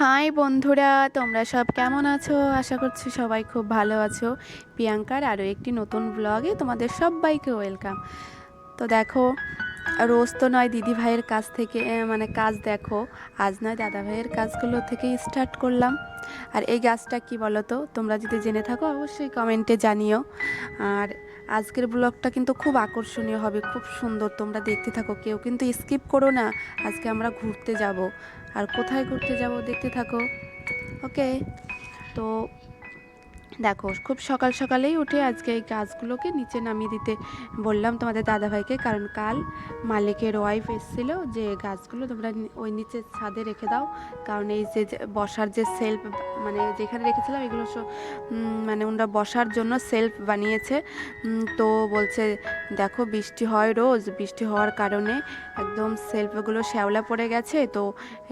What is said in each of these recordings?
High বন্ধুরা, তোমরা সব কেমন আছো? আশা করছি সবাই খুব ভালো আছো। প্রিয়াঙ্কার, আরও একটি নতুন ব্লগে তোমাদের সবাইকে ওয়েলকাম তো দেখো, রোজ তো নয় দিদি ভাইয়ের কাছ থেকে মানে কাজ দেখো, আজ নয় দাদা ভাইয়ের কাজগুলো থেকেই স্টার্ট করলাম। আর এই গাছটা কি বলো তো তোমরা যদি জেনে থাকো অবশ্যই কমেন্টে জানিও। আর আজকের ব্লগটা কিন্তু খুব আকর্ষণীয় হবে, খুব সুন্দর, তোমরা দেখতে থাকো, কেউ কিন্তু স্কিপ করো না, আজকে আমরা ঘুরতে যাব। আর কোথায় ঘুরতে যাব দেখতে থাকো। ওকে তো দেখো, খুব সকাল সকালেই উঠে আজকে এই গাছগুলোকে নিচে নামিয়ে দিতে বললাম তোমাদের দাদাভাইকে, কারণ কাল মালিকের ওয়াইফ এসেছিল যে গাছগুলো তোমরা ওই নিচে ছাদে রেখে দাও। কারণ এই যে বসার যে সেলফ মানে যেখানে রেখেছিলাম এগুলো মানে ওনারা বসার জন্য সেলফ বানিয়েছে। তো বলছে, দেখো, বৃষ্টি হয় রোজ, বৃষ্টি হওয়ার কারণে একদম সেলফগুলো শ্যাওলা পড়ে গেছে, তো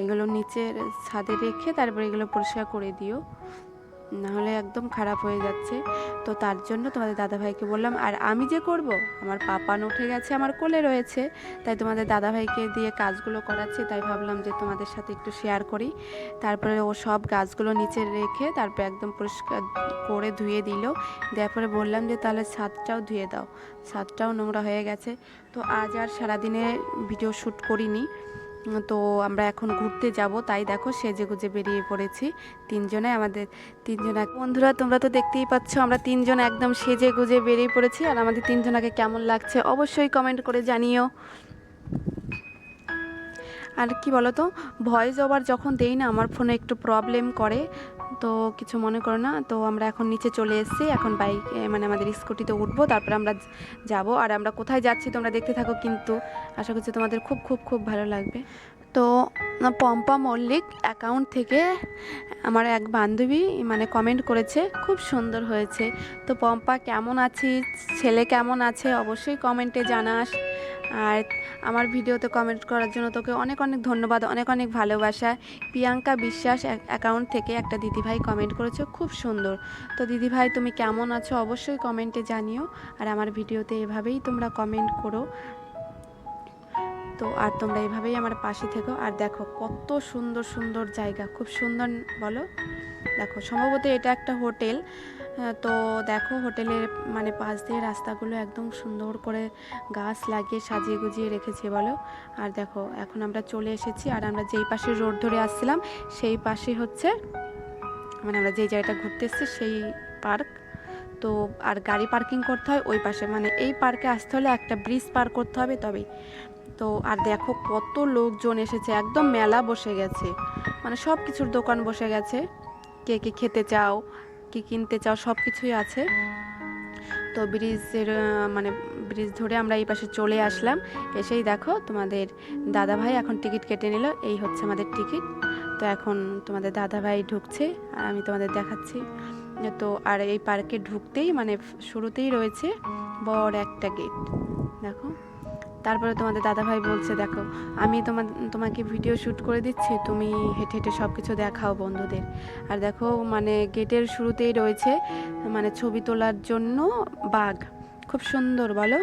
এগুলো নিচের ছাদে রেখে তারপরে এগুলো পরিষ্কার করে দিও। নাহলে একদম খারাপ হয়ে যাচ্ছে। তো তার জন্য তোমাদের দাদাভাইকে বললাম, আর আমি যে করব? আমার পাপান উঠে গেছে, আমার কোলে রয়েছে। তাই তোমাদের দাদাভাইকে দিয়ে কাজগুলো করাচ্ছি, তাই ভাবলাম যে তোমাদের সাথে একটু শেয়ার করি। তারপরে ও সব গাছগুলো নিচে রেখে তারপরে একদম পরিষ্কার করে ধুয়ে দিল। দেওয়ার পরে বললাম যে, তাহলে ছাদটাও ধুয়ে দাও। ছাদটাও নোংরা হয়ে গেছে। তো আজ আর সারাদিনে ভিডিও শ্যুট করিনি। তো আমরা এখন ঘুরতে যাব। তাই দেখো সেজে গুজে বেরিয়ে পড়েছি। তিনজনে আমাদের, তিনজনে, বন্ধুরা তোমরা তো দেখতেই পাচ্ছ আমরা তিনজন একদম সেজে গুজে বেরিয়ে পড়েছি আর আমাদের তিনজনাকে কেমন লাগছে অবশ্যই কমেন্ট করে জানিও। আর কি বলতো ভয়েস ওভার যখন দেই না, আমার ফোনে একটু প্রবলেম করে। তো কিছু মনে করো না, তো আমরা এখন নিচে চলে এসেছি, এখন বাইক মানে আমাদের স্কুটিতে উঠবো, তারপরে আমরা যাব। আর আমরা কোথায় যাচ্ছি তোমরা দেখতে থাকো কিন্তু আশা করছি তোমাদের খুব খুব খুব ভালো লাগবে। তো পম্পা মল্লিক অ্যাকাউন্ট থেকে আমার এক বান্ধবী মানে কমেন্ট করেছে, খুব সুন্দর হয়েছে। তো পম্পা কেমন আছিস? ছেলে কেমন আছে? অবশ্যই কমেন্টে জানাস। আর আমার ভিডিওতে কমেন্ট করার জন্য তোকে অনেক অনেক ধন্যবাদ, অনেক অনেক ভালোবাসা। প্রিয়াঙ্কা বিশ্বাস অ্যাকাউন্ট থেকে একটা দিদিভাই কমেন্ট করেছে, খুব সুন্দর। তো দিদিভাই, তুমি কেমন আছো? অবশ্যই কমেন্টে জানিও। আর আমার ভিডিওতে এভাবেই তোমরা কমেন্ট করো। তো আর তোমরা এভাবেই আমার পাশে থেকো। আর দেখো কত সুন্দর সুন্দর জায়গা, খুব সুন্দর, বলো? দেখো, সম্ভবত এটা একটা হোটেল। তো দেখো, হোটেলের মানে পাশ দিয়ে রাস্তাগুলো একদম সুন্দর করে গাছ লাগিয়ে সাজিয়ে গুজিয়ে রেখেছে, বলো। আর দেখো, এখন আমরা চলে এসেছি, আর আমরা যেই পাশে রোড ধরে আসছিলাম, সেই পাশে হচ্ছে মানে আমরা যেই জায়গাটা ঘুরতে এসেছি, সেই পার্ক। তো আর গাড়ি পার্কিং করতে হয় ওই পাশে মানে এই পার্কে আসতে হলে একটা ব্রিজ পার করতে হবে তবেই। তো আর দেখো, কত লোকজন এসেছে, একদম মেলা বসে গেছে। মানে সব কিছুর দোকান বসে গেছে। কে কে খেতে চাও, কি কিনতে চাও সব কিছুই আছে। তো ব্রিজের মানে ব্রিজ ধরে আমরা এই পাশে চলে আসলাম। এসেই দেখো তোমাদের দাদা ভাই এখন টিকিট কেটে নিল। এই হচ্ছে আমাদের টিকিট। তো এখন তোমাদের দাদা ভাই ঢুকছে আর আমি তোমাদের দেখাচ্ছি। তো আর এই পার্কে ঢুকতেই মানে শুরুতেই রয়েছে বড় একটা গেট। দেখো। তারপরে তোমাদের দাদাভাই বলছে, দেখো, আমি তোমার তোমাকে ভিডিও শ্যুট করে দিচ্ছি, তুমি হেঁটে হেঁটে সব কিছু দেখাও বন্ধুদের। আর দেখো মানে গেটের শুরুতেই রয়েছে মানে ছবি তোলার জন্য বাঘ। খুব সুন্দর, বলো?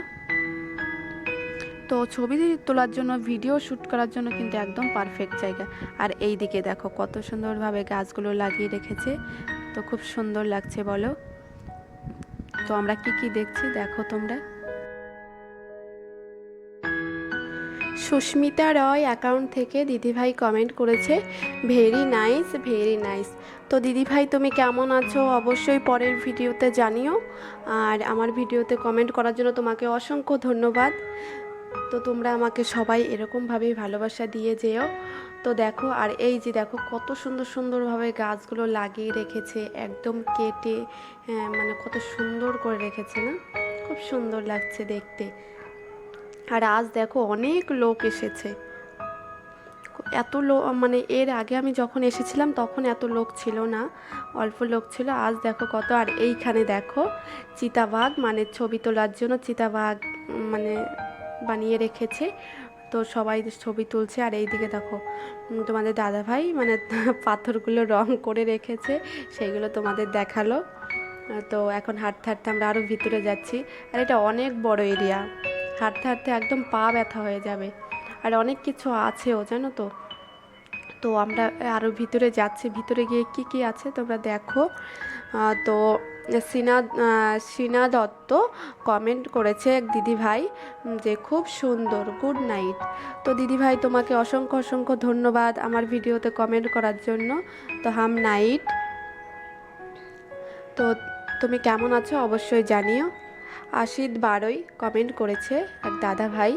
তো ছবি তোলার জন্য ভিডিও শ্যুট করার জন্য কিন্তু একদম পারফেক্ট জায়গা। আর এই দিকে দেখো, কত সুন্দরভাবে গাছগুলো লাগিয়ে রেখেছে। তো খুব সুন্দর লাগছে, বলো? তো আমরা কি কি দেখছি, দেখো তোমরা। সুস্মিতা রয় অ্যাকাউন্ট থেকে দিদিভাই কমেন্ট করেছে ভেরি নাইস ভেরি নাইস তো দিদিভাই তুমি কেমন আছো? অবশ্যই পরের ভিডিওতে জানিও। আর আমার ভিডিওতে কমেন্ট করার জন্য তোমাকে অসংখ্য ধন্যবাদ। তো তোমরা আমাকে সবাই এরকমভাবেই ভালোবাসা দিয়ে যেও। তো দেখো আর এই যে দেখো কত সুন্দর সুন্দরভাবে গাছগুলো লাগিয়ে রেখেছে একদম কেটে হ্যাঁ, মানে কত সুন্দর করে রেখেছে না? খুব সুন্দর লাগছে দেখতে। আর আজ দেখো অনেক লোক এসেছে। এত লোক মানে এর আগে আমি যখন এসেছিলাম তখন এত লোক ছিল না, অল্প লোক ছিল। আজ দেখো কত, আর এইখানে দেখো চিতাবাঘ মানে ছবি তোলার জন্য চিতাবাঘ মানে বানিয়ে রেখেছে। তো সবাই ছবি তুলছে, আর এইদিকে দেখো তোমাদের দাদাভাই মানে পাথরগুলো রং করে রেখেছে, সেইগুলো তোমাদের দেখাল। তো এখন হাঁটতে হাঁটতে আমরা আরও ভিতরে যাচ্ছি। আর এটা অনেক বড় এরিয়া হাঁটতে হাঁটতে একদম পা ব্যথা হয়ে যাবে। আর অনেক কিছু আছেও, জানো তো? তো আমরা আরও ভিতরে যাচ্ছি। ভিতরে গিয়ে কি কি আছে তোমরা দেখো। তো সিনা সিনা দত্ত কমেন্ট করেছে এক দিদি ভাই যে, খুব সুন্দর গুড নাইট তো দিদি ভাই তোমাকে অসংখ্য অসংখ্য ধন্যবাদ আমার ভিডিওতে কমেন্ট করার জন্য। তো হাম নাইট তো তুমি কেমন আছো? অবশ্যই জানিও। আশিদ বারোই কমেন্ট করেছে এক দাদা ভাই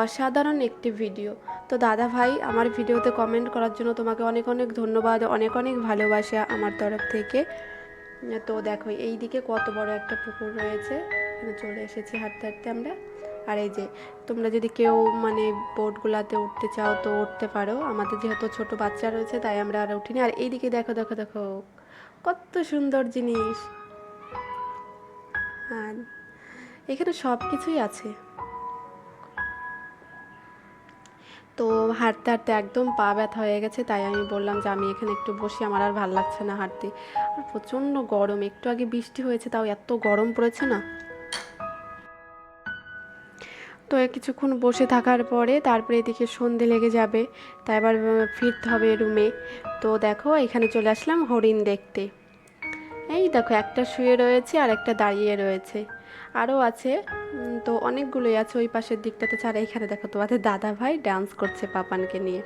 অসাধারণ একটি ভিডিও। তো দাদা ভাই আমার ভিডিওতে কমেন্ট করার জন্য তোমাকে অনেক অনেক ধন্যবাদ, অনেক অনেক ভালোবাসা আমার তরফ থেকে। তো দেখো এই দিকে কত বড় একটা পুকুর রয়েছে। চলে এসেছি হাঁটতে হাঁটতে আমরা। আর এই যে, তোমরা যদি কেউ মানে বোটগুলাতে উঠতে চাও তো উঠতে পারো। আমাদের যেহেতু ছোট বাচ্চা রয়েছে, তাই আমরা আর উঠিনি। আর এইদিকে দেখো দেখো দেখো, কত সুন্দর জিনিস। আর এখানে সব কিছুই আছে। তো হাঁটতে হাঁটতে একদম পা ব্যথা হয়ে গেছে তাই আমি বললাম যে আমি এখানে একটু বসি আমার আর ভালো লাগছে না হাঁটতে। আর প্রচণ্ড গরম একটু আগে বৃষ্টি হয়েছে তাও এত গরম পড়েছে না। তো কিছুক্ষণ বসে থাকার পরে তারপরে এদিকে সন্ধে লেগে যাবে তাই আহ, ফিরতে হবে রুমে। তো দেখো এখানে চলে আসলাম হরিণ দেখতে। এই দেখো, একটা শুয়ে রয়েছে আর একটা দাঁড়িয়ে রয়েছে। আরও আছে তো অনেকগুলোই আছে ওই পাশের দিকটাতে। ছাড়া এখানে দেখো তোমাদের দাদা ভাই ডান্স করছে পাপানকে নিয়ে।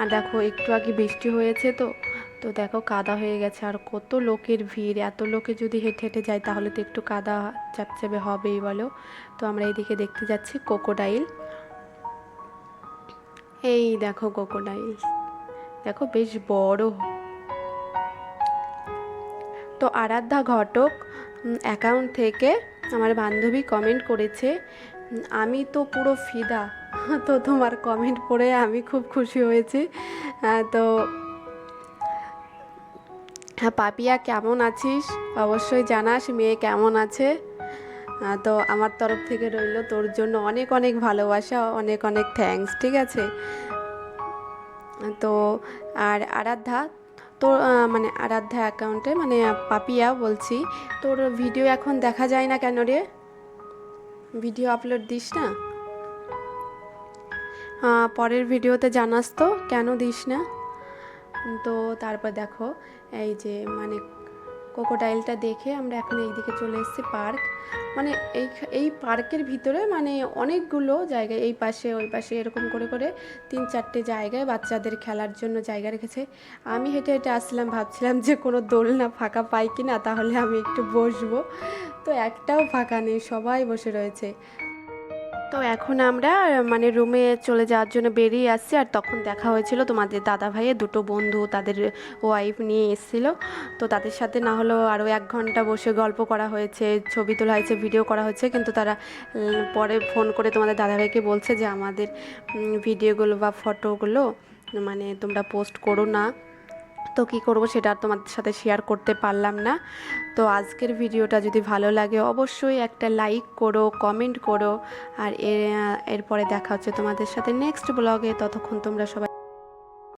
আর দেখো, একটু আগে বৃষ্টি হয়েছে তো তো দেখো কাদা হয়ে গেছে। আর কত লোকের ভিড়, এত লোকে যদি হেঁটে হেঁটে যায় তাহলে তো একটু কাদা চাপচাপে হবেই বলো। তো আমরা এইদিকে দেখতে যাচ্ছি কোকোডাইল এই দেখো কোকোডাইল দেখো, বেশ বড়। তো আরাধ্যা ঘটক অ্যাকাউন্ট থেকে আমার বান্ধবী কমেন্ট করেছে আমি তো পুরো ফিদা। তো তোমার কমেন্ট পড়ে আমি খুব খুশি হয়েছি। তো হ্যাঁ পাপিয়া, কেমন আছিস? অবশ্যই জানাস, মেয়ে কেমন আছে? তো আমার তরফ থেকে রইল তোর জন্য অনেক অনেক ভালোবাসা, অনেক অনেক থ্যাঙ্কস ঠিক আছে? তো আর আরাধ্যা, তোর মানে আরাধ্যা অ্যাকাউন্টে মানে পাপিয়া বলছি, তোর ভিডিও এখন দেখা যায় না কেন রে? ভিডিও আপলোড দিস না? পরের ভিডিওতে জানাস তো, কেন দিস না? তো তারপর দেখো, এই যে মানে কোকোডাইলটা দেখে আমরা এখন এইদিকে চলে এসেছি পার্ক মানে এই এই পার্কের ভিতরে মানে অনেকগুলো জায়গায় এই পাশে ওই পাশে এরকম করে করে তিন চারটে জায়গায় বাচ্চাদের খেলার জন্য জায়গা রেখেছে। আমি হেঁটে হেঁটে আসলাম ভাবছিলাম যে কোনো দোলনা ফাঁকা পাই কি না তাহলে আমি একটু বসবো। তো একটাও ফাঁকা নেই, সবাই বসে রয়েছে। তো এখন আমরা মানে রুমে চলে যাওয়ার জন্য বেরিয়ে আসছি আর তখন দেখা হয়েছিল তোমাদের দাদা ভাইয়ের দুটো বন্ধু, তাদের ওয়াইফ নিয়ে এসেছিল। তো তাদের সাথে না হলেও আরও এক ঘণ্টা বসে গল্প করা হয়েছে, ছবি তোলা হয়েছে ভিডিও করা হয়েছে। কিন্তু তারা পরে ফোন করে তোমাদের দাদাভাইকে বলছে যে আমাদের ভিডিওগুলো বা ফটোগুলো মানে তোমরা পোস্ট করো না। তো কি করব সেটা আর তোমাদের সাথে শেয়ার করতে পারলাম না। তো আজকের ভিডিওটা যদি ভালো লাগে অবশ্যই একটা লাইক করো কমেন্ট করো। আর এরপরে দেখা হচ্ছে তোমাদের সাথে নেক্সট ব্লগে ততক্ষণ তোমরা সবাই